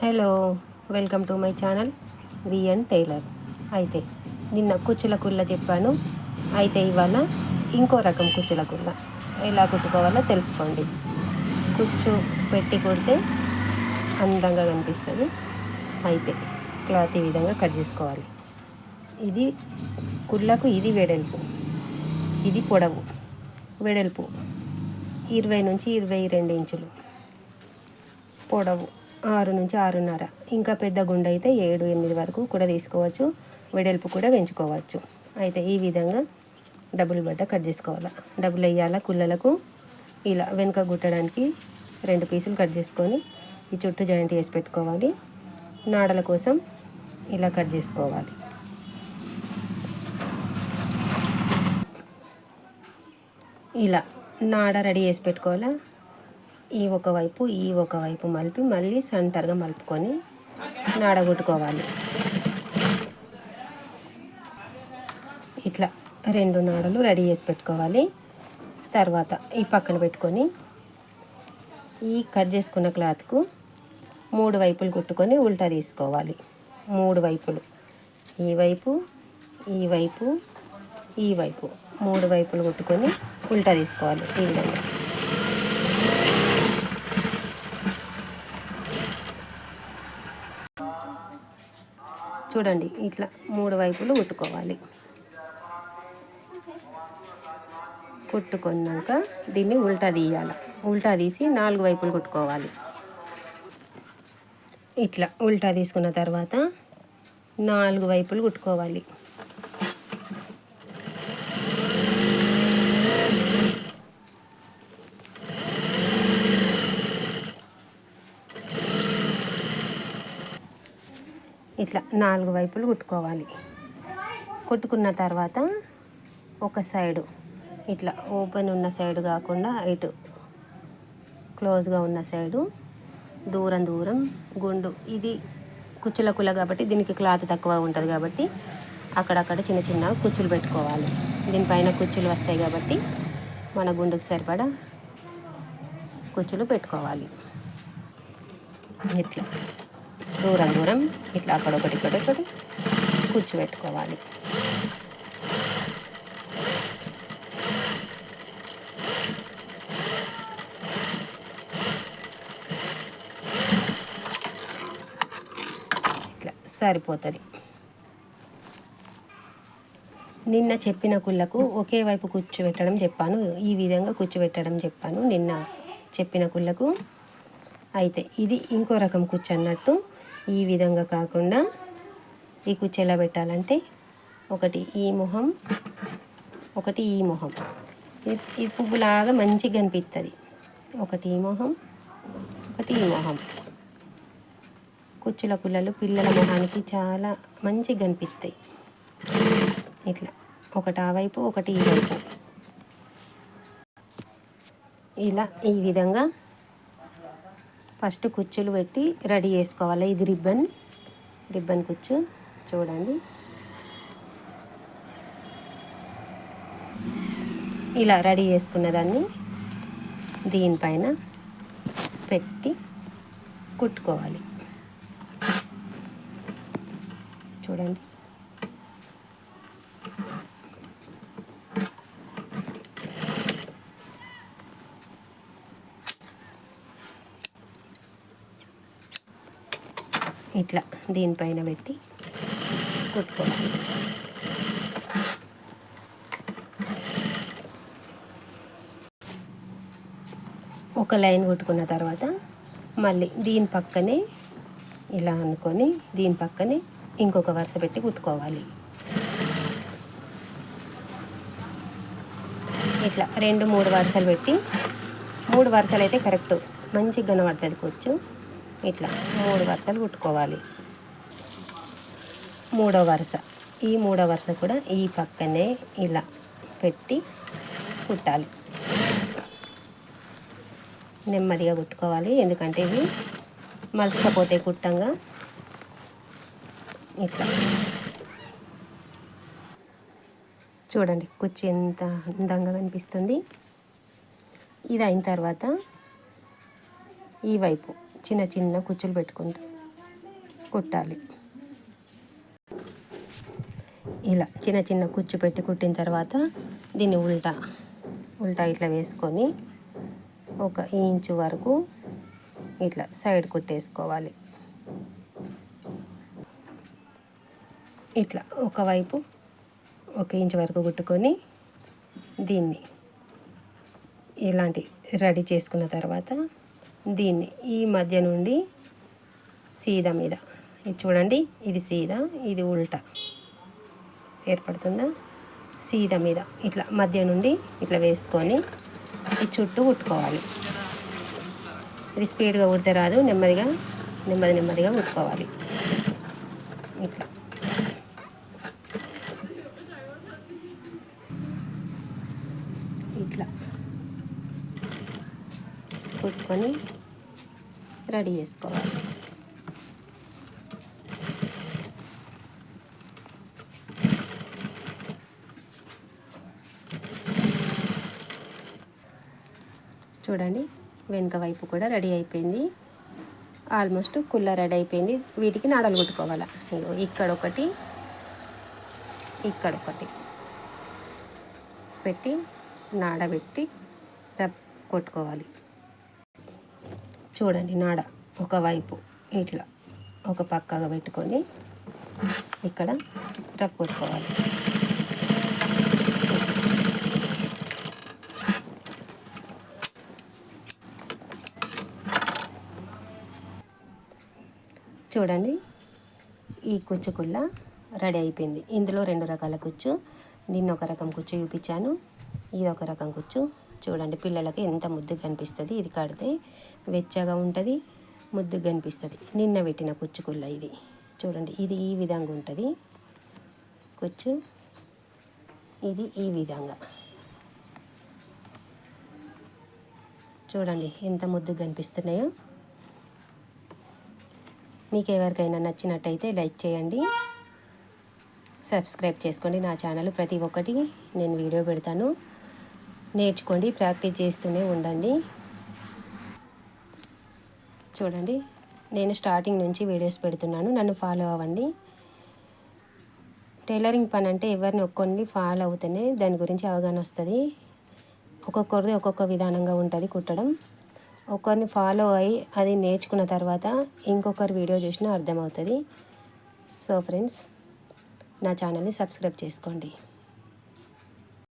Hello welcome to my channel V tailor. అయితే నిన్న కుచ్చుల కుల్ల చెప్పాను. అయితే ఇవాళ ఇంకో రకం కుచ్చుల కుళ్ళ. ఎలా కుట్టుకోవాలో తెలుసుకోండి. కుచ్చు పెట్టి కుడితే అందంగా కనిపిస్తుంది. అయితే క్లాత్ ఈ విధంగా కట్ చేసుకోవాలి. ఇది కుళ్ళకు ఇది వెడల్పు. ఇది పొడవు. వెడల్పు. ఇరవై నుంచి ఇరవై రెండు ఇంచులు. పొడవు. ఆరు నుంచి ఆరున్నర. ఇంకా పెద్ద గుండె అయితే ఏడు ఎనిమిది వరకు కూడా తీసుకోవచ్చు. వెడల్పు కూడా పెంచుకోవచ్చు. అయితే ఈ విధంగా డబుల్ బట్ట కట్ చేసుకోవాలి. డబుల్ వేయాల కుళ్ళలకు ఇలా వెనుక గుట్టడానికి రెండు పీసులు కట్ చేసుకొని ఈ చుట్టూ జాయింట్ వేసి పెట్టుకోవాలి. నాడల కోసం ఇలా కట్ చేసుకోవాలి. ఇలా నాడ రెడీ చేసి పెట్టుకోవాలా. ఈ ఒకవైపు ఈ ఒకవైపు మలిపి మళ్ళీ సెంటర్గా మలుపుకొని నాడగొట్టుకోవాలి. ఇట్లా రెండు నాడలు రెడీ చేసి పెట్టుకోవాలి. తర్వాత ఈ పక్కన పెట్టుకొని ఈ కట్ చేసుకున్న క్లాత్కు మూడు వైపులు కుట్టుకొని ఉల్టా తీసుకోవాలి. మూడు వైపులు. ఈ వైపు ఈ వైపు ఈ వైపు. మూడు వైపులు కుట్టుకొని ఉల్టా తీసుకోవాలి. ఈ విధంగా. చూడండి ఇట్లా మూడు వైపులు కుట్టుకోవాలి కుట్టుకున్నాక దీన్ని ఉల్టా తీయాలి. ఉల్టా తీసి నాలుగు వైపులు కుట్టుకోవాలి. ఇట్లా ఉల్టా తీసుకున్న తర్వాత నాలుగు వైపులు కుట్టుకోవాలి. ఇట్లా నాలుగు వైపులు కుట్టుకోవాలి. కుట్టుకున్న తర్వాత ఒక సైడు ఇట్లా ఓపెన్ ఉన్న సైడు కాకుండా ఇటు క్లోజ్గా ఉన్న సైడు దూరం దూరం గుండు. ఇది కుచ్చుల కుల కాబట్టి దీనికి క్లాత్ తక్కువ ఉంటుంది కాబట్టి అక్కడక్కడ చిన్న చిన్న కుచ్చులు పెట్టుకోవాలి. దీనిపైన కుచ్చులు వస్తాయి కాబట్టి మన గుండుకు సరిపడా కుచ్చులు పెట్టుకోవాలి. ఇట్లా. దూరం దూరం ఇట్లా అక్కడ ఒకటి ఇక్కడ ఒకటి కూర్చోబెట్టుకోవాలి. ఇట్లా సరిపోతుంది. నిన్న చెప్పిన కుళ్ళకు ఒకే వైపు కూర్చోబెట్టడం చెప్పాను ఈ విధంగా కూర్చోబెట్టడం చెప్పాను నిన్న చెప్పిన కుళ్ళకు. అయితే ఇది ఇంకో రకం కూర్చు అన్నట్టు ఈ విధంగా కాకుండా ఈ కుచ్చేలా పెట్టాలంటే ఒకటి ఈ మొహం ఒకటి ఈ మొహం. ఈ పువ్వులాగా మంచిగా కనిపిస్తుంది ఒకటి ఈ మొహం ఒకటి ఈ మొహం. కుచ్చుల పుల్లలు పిల్లల మొహానికి చాలా మంచిగా కనిపిస్తాయి ఇట్లా. ఒకటి ఆ వైపు ఒకటి ఈ వైపు. ఇలా ఈ విధంగా ఫస్ట్ కుచ్చులు పెట్టి రెడీ చేసుకోవాలి. ఇది రిబ్బన్. రిబ్బన్ కుచ్చు. చూడండి. ఇలా రెడీ చేసుకున్న దాన్ని దీనిపైన పెట్టి కుట్టుకోవాలి. చూడండి. ఇట్లా దీనిపైన పెట్టి కుట్టుకోవాలి. ఒక లైన్ కుట్టుకున్న తర్వాత మళ్ళీ దీని పక్కనే ఇలా అనుకొని దీని పక్కనే ఇంకొక వరుస పెట్టి కుట్టుకోవాలి. ఇట్లా రెండు మూడు వరుసలు పెట్టి మూడు వరుసలు అయితే కరెక్ట్ మంచిగా కనబడుతుంది కూర్చో ఇట్లా మూడు వరుసలు కుట్టుకోవాలి. మూడో వరుస. ఈ మూడో వరుస కూడా ఈ పక్కనే ఇలా పెట్టి కుట్టాలి. నెమ్మదిగా కుట్టుకోవాలి. ఎందుకంటే ఇవి మలసకపోతే కుట్టంగా ఇట్లా. చూడండి కుర్చీ ఎంత అందంగా కనిపిస్తుంది. ఇది అయిన తర్వాత ఈ వైపు. చిన్న చిన్న కుచ్చులు పెట్టుకుంటూ కుట్టాలి. ఇలా చిన్న చిన్న కుచ్చు పెట్టి కుట్టిన తర్వాత దీన్ని ఉల్టా ఉల్టా ఇట్లా వేసుకొని ఒక ఇంచు వరకు ఇట్లా సైడ్ కుట్టేసుకోవాలి. ఇట్లా ఒకవైపు ఒక ఇంచు వరకు కుట్టుకొని దీన్ని ఇలాంటి రెడీ చేసుకున్న తర్వాత దీన్ని ఈ మధ్య నుండి సీదా మీద. ఇది చూడండి ఇది సీదా ఇది ఉల్టా. ఏర్పడుతుందా? సీదా మీద. ఇట్లా మధ్య నుండి ఇట్లా వేసుకొని ఈ చుట్టూ కుట్టుకోవాలి. ఇది స్పీడ్గా కుడితే రాదు నెమ్మదిగా నెమ్మది నెమ్మదిగా కుట్టుకోవాలి. ఇట్లా. ఇట్లా కుట్టుకొని రెడీ చేసుకోవాలి. చూడండి వెనుక వైపు కూడా రెడీ అయిపోయింది. ఆల్మోస్ట్ కుల్ల రెడీ అయిపోయింది. వీటికి నాడలు కుట్టుకోవాలి. ఇగో ఇక్కడ ఒకటి ఇక్కడ ఒకటి. పెట్టి నాడబెట్టి రబ్ కొట్టుకోవాలి. చూడండి నాడ ఒకవైపు ఇట్లా ఒక పక్కగా పెట్టుకొని ఇక్కడ రబ్ కొట్టుకోవాలి. చూడండి ఈ కుచ్చుకుల్ల రెడీ అయిపోయింది. ఇందులో రెండు రకాల కుచ్చు. నిన్న ఒక రకం కుచ్చు చూపించాను. ఇది ఒక రకం కుచ్చు. చూడండి పిల్లలకి ఎంత ముద్దుగా కనిపిస్తుంది. ఇది కడితే వెచ్చగా ఉంటుంది ముద్దుగా కనిపిస్తుంది. నిన్న పెట్టిన కుచ్చుకుల్ల ఇది. చూడండి ఇది ఈ విధంగా ఉంటుంది. కుచ్చు ఇది ఈ విధంగా. చూడండి ఎంత ముద్దుగా కనిపిస్తున్నాయో. మీకు ఎవరికైనా నచ్చినట్టయితే లైక్ చేయండి. సబ్స్క్రైబ్ చేసుకోండి. నా ఛానల్ ప్రతి ఒక్కటి నేను వీడియో పెడతాను. నేర్చుకోండి ప్రాక్టీస్ చేస్తూనే ఉండండి. చూడండి నేను స్టార్టింగ్ నుంచి వీడియోస్ పెడుతున్నాను నన్ను ఫాలో అవ్వండి. టైలరింగ్ పని అంటే ఎవరిని ఒక్కొన్ని ఫాలో అవుతేనే దాని గురించి అవగాహన వస్తుంది. ఒక్కొక్కరిది ఒక్కొక్క విధానంగా ఉంటుంది కుట్టడం. ఒకరిని ఫాలో అయ్యి అది నేర్చుకున్న తర్వాత ఇంకొకరి వీడియో చూసినా అర్థమవుతుంది. సో ఫ్రెండ్స్ నా ఛానల్ని సబ్స్క్రైబ్ చేసుకోండి.